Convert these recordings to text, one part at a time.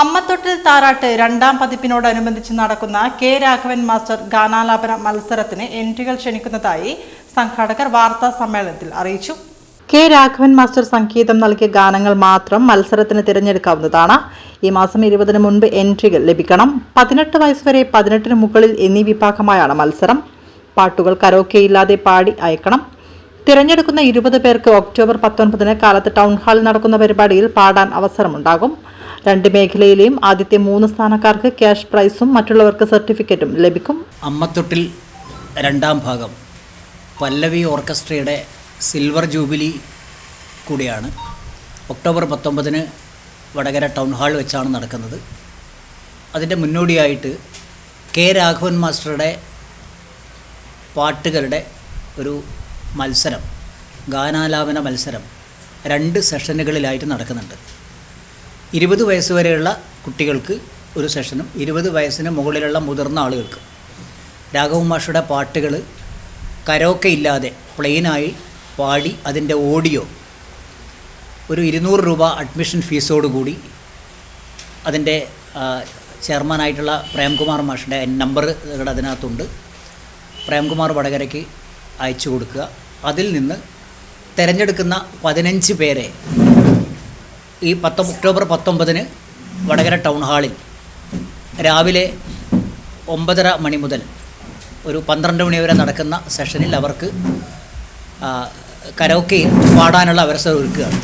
അമ്മത്തൊട്ടിൽ താരാട്ട് രണ്ടാം പതിപ്പിനോടനുബന്ധിച്ച് നടക്കുന്ന കെ രാഘവൻ മാസ്റ്റർ ഗാനാലാപന മത്സരത്തിന് എൻട്രികൾ ക്ഷണിക്കുന്നതായി സംഘാടകർ വാർത്താ സമ്മേളനത്തിൽ അറിയിച്ചു. കെ രാഘവൻ മാസ്റ്റർ സംഗീതം നൽകിയ ഗാനങ്ങൾ മാത്രം മത്സരത്തിന് തിരഞ്ഞെടുക്കാവുന്നതാണ്. ഈ മാസം ഇരുപതിന് മുൻപ് എൻട്രികൾ ലഭിക്കണം. പതിനെട്ട് വയസ്സുവരെ പതിനെട്ടിന് മുകളിൽ എന്നീ വിഭാഗമായാണ് മത്സരം. പാട്ടുകൾ കരോക്കെയില്ലാതെ പാടി അയക്കണം. തിരഞ്ഞെടുക്കുന്ന ഇരുപത് പേർക്ക് ഒക്ടോബർ പത്തൊൻപതിന് കാലത്ത് ടൗൺ ഹാളിൽ നടക്കുന്ന പരിപാടിയിൽ പാടാൻ അവസരമുണ്ടാകും. രണ്ട് മേഖലയിലെയും ആദ്യത്തെ മൂന്ന് സ്ഥാനക്കാർക്ക് ക്യാഷ് പ്രൈസും മറ്റുള്ളവർക്ക് സർട്ടിഫിക്കറ്റും ലഭിക്കും. അമ്മത്തൊട്ടിൽ രണ്ടാം ഭാഗം പല്ലവി ഓർക്കസ്ട്രയുടെ സിൽവർ ജൂബിലി കൂടിയാണ്. ഒക്ടോബർ പത്തൊമ്പതിന് വടകര ടൗൺ ഹാൾ വെച്ചാണ് നടക്കുന്നത്. അതിന്റെ മുന്നോടിയായിട്ട് കെ രാഘവൻ മാസ്റ്ററുടെ പാട്ടുകളുടെ ഒരു മത്സരം ഗാനാലാപന മത്സരം രണ്ട് സെഷനുകളിലായിട്ട് നടക്കുന്നുണ്ട്. ഇരുപത് വയസ്സ് വരെയുള്ള കുട്ടികൾക്ക് ഒരു സെഷനും ഇരുപത് വയസ്സിന് മുകളിലുള്ള മുതിർന്ന ആളുകൾക്ക് രാഘവ മാഷയുടെ പാട്ടുകൾ കരോക്കെ ഇല്ലാതെ പ്ലെയിനായി പാടി അതിന്റെ ഓഡിയോ ഒരു ഇരുന്നൂറ് രൂപ അഡ്മിഷൻ ഫീസോടുകൂടി അതിന്റെ ചെയർമാനായിട്ടുള്ള പ്രേംകുമാർ മാഷിന്റെ നമ്പർ ഇവിടെ അതിനകത്തുണ്ട്. പ്രേംകുമാർ വടകരയ്ക്ക് അയച്ചു കൊടുക്കുക. അതിൽ നിന്ന് തിരഞ്ഞെടുക്കുന്ന പതിനഞ്ച് പേരെ ഈ പത്തൊ ഒക്ടോബർ പത്തൊമ്പതിന് വടകര ടൗൺ ഹാളിൽ രാവിലെ ഒമ്പതര മണി മുതൽ ഒരു പന്ത്രണ്ട് മണി വരെ നടക്കുന്ന സെഷനിൽ അവർക്ക് കരോക്കയിൽ പാടാനുള്ള അവസരം ഒരുക്കുകയാണ്.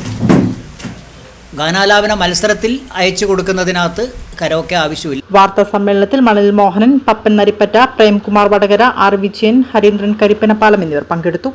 ഗാനാലാപന മത്സരത്തിൽ അയച്ചു കൊടുക്കുന്നതിനകത്ത് കരോക്കെ ആവശ്യമില്ല. വാർത്താ സമ്മേളനത്തിൽ മണൽ മോഹനൻ പപ്പൻ നരിപ്പറ്റ പ്രേംകുമാർ വടകര ആർ വിജയൻ ഹരീന്ദ്രൻ കരിപ്പനപ്പാലം എന്നിവർ പങ്കെടുത്തു.